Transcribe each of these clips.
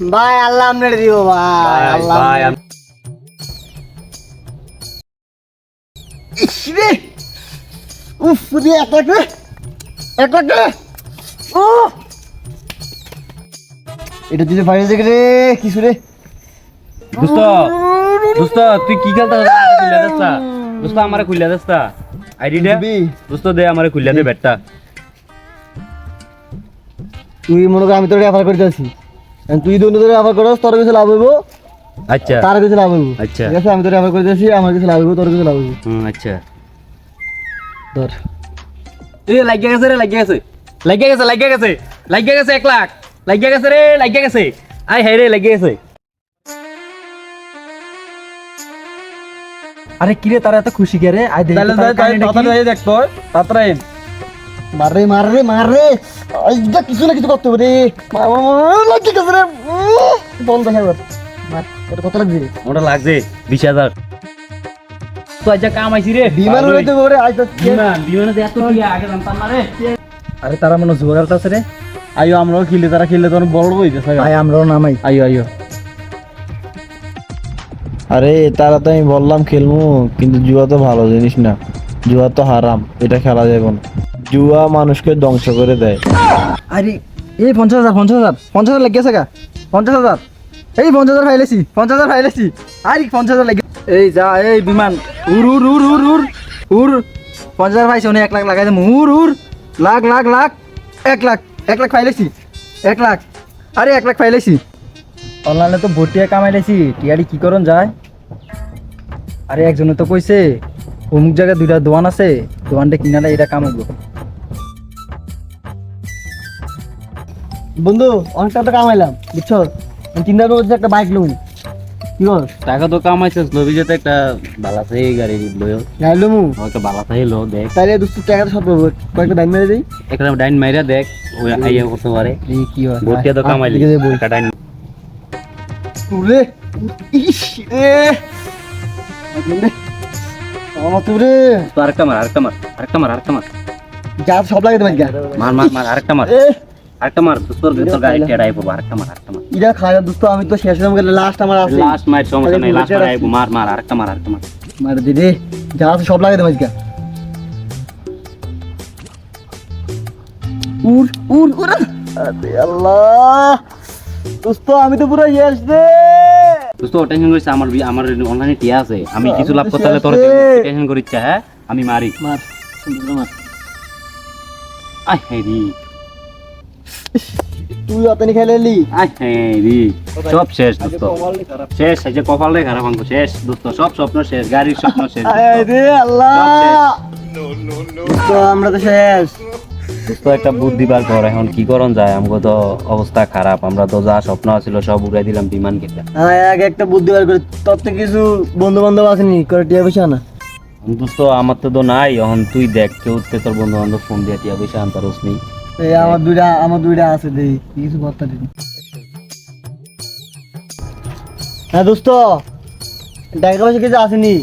ভাই আল্লাহ আপনার দিব ভাই আল্লাহ আপনার- উফ রে এক লাখ রে এক ও এটা দিতে পারি দেখে রে কিছু রে। দোস্ত দোস্ত তুই কি খেলতা খুলে দস্তা। দোস্ত আমারে খুলে দস্তা। আইডিটা দিবি? দোস্ত দে আমারে খুলে দে ব্যাটটা তুই মনে কর আমি তোর অফার করতে আছি। তুই দুটো ধরে অফার করস তোর কিছু লাভ হইব। আচ্ছা। তার কিছু লাভ হইব। আচ্ছা। ঠিক আছে আমি তোর আছি আমার কিছু লাভ হইব তোর কিছু লাভ হইব। হুম আচ্ছা। ধর। এ লাগিয়ে গেছে রে লাগিয়ে গেছে। লাগিয়ে গেছে লাগিয়ে গেছে। লাগিয়ে গেছে এক লাখ। লাগিয়ে গেছে রে লাগিয়ে গেছে। আই হ্যাঁ রে লাগিয়ে গেছে। আরে কিরে তারা এত খুশি কে রে? আই তাহলে তাড়াতাড়ি দেখ তো তাড়াতাড়ি মার মারে মার আইজা কিছু না কিছু করতে হবে রে। মার মার মার লাগছে কিছু রে উহ, বন্ধ মার এটা কত লাগছে ওটা লাগছে বিশ হাজার। তো আজ কাম আইছি রে বিমান উড়াইতে হবে রে আজ বিমান বিমানে এত টাকা আগে জানতাম না রে। আরে তারা মনে জোগাড় আছে রে। আইও আমরাও খেলে তারা খেললে তো বড় হয়ে আই আমরাও নামাই। আইও আইও। আরে তারা তো আমি বললাম খেলব কিন্তু জুয়া তো ভালো জিনিস না। জুয়া তো হারাম এটা খেলা যাবে না। জুয়া মানুষকে ধ্বংস করে দেয়। আরে, এই পঞ্চাশ হাজার পঞ্চাশ হাজার পঞ্চাশ হাজার লেগেছে গা। পঞ্চাশ হাজার। এই পঞ্চাশ হাজার ফাইলেছি, পঞ্চাশ হাজার ফাইলেছি। আরে, পঞ্চাশ হাজার লেগে এই যা, এই বিমান। উর উর উর উর উর উর পঞ্চাশ হাজার পাইছে উনি এক লাখ লাগাই দেবো। উর উর লাখ লাখ লাখ। এক লাখ এক লাখ ফাইলেছি। এক লাখ। আরে, এক লাখ ফাইলেছি। অনলাইনে তো ভর্তিয়া কামাইলেছি টিয়ারি কি করন যায়? আরে, একজনে তো কইছে, অমুক জায়গায় দুইটা দোয়ান আছে, দোয়ানটা কিনালে এটা কামাবো বন্ধু অনেক টাকা তো কামাইলাম বুঝছ? চিন্তা করছি একটা বাইক লুম কি বল? টাকা তো কামাইছিস লবি যেতে একটা বালাতে গাড়ি লয় গাড়ি লুমু? একটা বালাতে লো দেখ। তাইলে দুস্তু টাকা তো সব পাবো। কয়েকটা দাম মেরে দিই। একটা ডাইন মাইরা দেখ ওই আইয়া করতে পারে। এই কি হয় ভর্তিয়া তো কামাইলি। একটা ডাইন তুলে ইস রে আমার তুলে আরেকটা মার আরেকটা মার আরেকটা মার আরেকটা মার। যা সব লাগে তোমার মার মার মার আরেকটা মার। আরেকটা মার তোর তোর গাড়ি টেড়াই পড়ব আরেকটা মার আরেকটা মার। ইরা খায় দোস্ত আমি তো শেষ হলাম গেলে লাস্ট আমার আছে লাস্ট মার সমস্যা নাই লাস্ট মার আইবো মার মার আরেকটা মার আরেকটা মার। মার দিদি যা আছে সব লাগে তোমার উর উর উর আরে আল্লাহ দোস্ত আমি তো পুরো ইয়েস রে দোস্ত টেনশন করিস আমার আমার অনলাইনে টিয়া আছে। আমি কিছু লাভ করতে হলে তোর টেনশন করিস হ্যাঁ? আমি মারি। মার সুন্দর মার। আই হ্যাঁ তুই অতনি খেলে হ্যাঁ সব শেষ দোস্ত। শেষ এই যে খারাপ শেষ দোস্ত সব স্বপ্ন শেষ গাড়ির স্বপ্ন শেষ রে আল্লাহ! দোস্ত আমরা তো শেষ। দোস্ত একটা বুদ্ধি বার কর এখন কি করন যায়? আমাকে তো অবস্থা খারাপ আমরা তো যা স্বপ্ন ছিল সব উড়াই দিলাম বিমান কেটে। আয় আগে একটা বুদ্ধি বার করে তোর তো কিছু বন্ধু বান্ধব আসেনি করে টিয়া পয়সা না দোস্ত আমার তো তো নাই এখন তুই দেখ কেউ তোর বন্ধু বান্ধব ফোন দিয়ে টিয়া পয়সা আনতে পারস নি এই আমার দুইটা আমার দুইটা আছে দেই। কিছু করতে দিন হ্যাঁ দোস্ত। টাকা পয়সা কিছু আসেনি।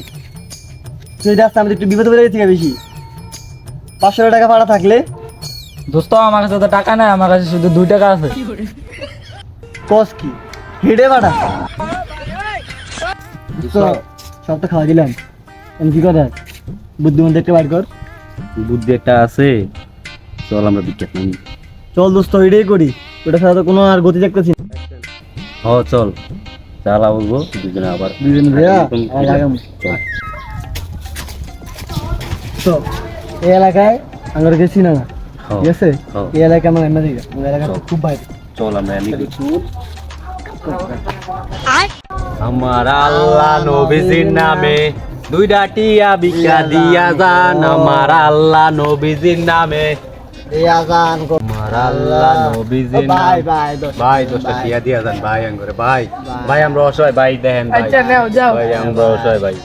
তুই রাস্তা আমি একটু বিপদ হয়ে গেছি বেশি। পাঁচশো টাকা ভাড়া থাকলে। দোস্ত আমার কাছে তো টাকা নাই আমার কাছে শুধু দুই টাকা আছে। কস কি? হেডে ভাড়া সব তো খাওয়া দিলাম। কি কথা বুদ্ধিমন্ত একটা বার কর। বুদ্ধি একটা আছে। চল আমরা নিই চল দোস্ত এটাই করি। ওটা ছাড়া তো কোনো আর গতি দেখতেছি হ চল। চালা বলব দুজনে আবার। দুজন তো এই এলাকায় আমার গেছি না। হ্যাঁ, ঠিক আছে। এই এলাকায় আমার এমনি ওই এলাকা খুব বাইরে। চল আমরা এমনি আমার আল্লাহ নবীজির নামে দুইটা টিয়া বিকা দিয়া যান। আমার আল্লাহ নবীজির নামে আমার ভাই আমরা অসহায় ভাই দেখেন ভাই। আচ্ছা নাও যাও। ভাই আমরা অসহায় ভাই।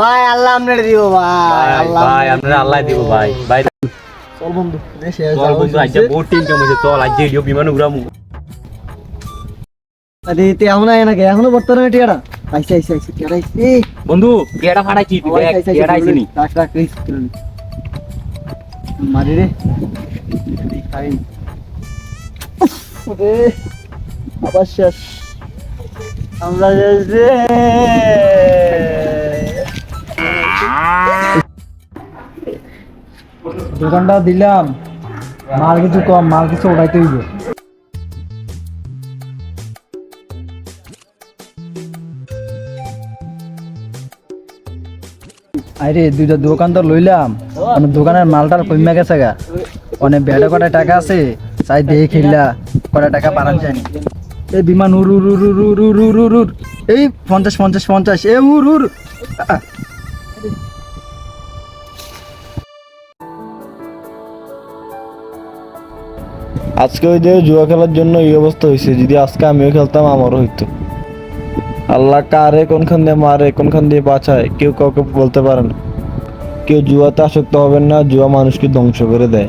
ভাই আল্লাহ আপনার দিব ভাই। আল্লাহ ভাই আমরা আল্লাহ দিব ভাই। ভাই চল বন্ধু। দেশে চল বন্ধু আজ বহুত টিমটা মধ্যে চল আজ যেও বিমান উড়ামু। আরে তে এমন আয় নাকি এখনও বর্তমানে টিয়াটা? আইসে আইসে আইসে টিয়াটা আইসে। বন্ধু কেডা ফাড়াইছি কেডা আইছি। নি রাখ রাখ রিস মারি রে। খাই ওরে আবার শেষ। আমরা শেষ রে। দোকানটা দিলাম। মাল কিছু কম মাল কিছু উঠাইতে হইব। আরে, দুইটা দোকান তো লইলাম। মানে দোকানের মালটার কমে গেছে গা। অনেক বেড়ে কটা টাকা আছে, চাই দিয়ে খেললা, কটা টাকা পারান জানি। এই বিমান উর উর উর উর উর উর উর উর উর এই পঞ্চাশ পঞ্চাশ পঞ্চাশ, এ উর উর আজকে ওই যে জুয়া খেলার জন্য এই অবস্থা হয়েছে যদি আজকে আমিও খেলতাম, আমারও হইতো। আল্লাহ কারে কোনখান দিয়ে মারে, কোনখান দিয়ে বাঁচায়, কেউ কাউকে বলতে পারে না। কেউ জুয়াতে আসক্ত হবেন না, জুয়া মানুষকে ধ্বংস করে দেয়।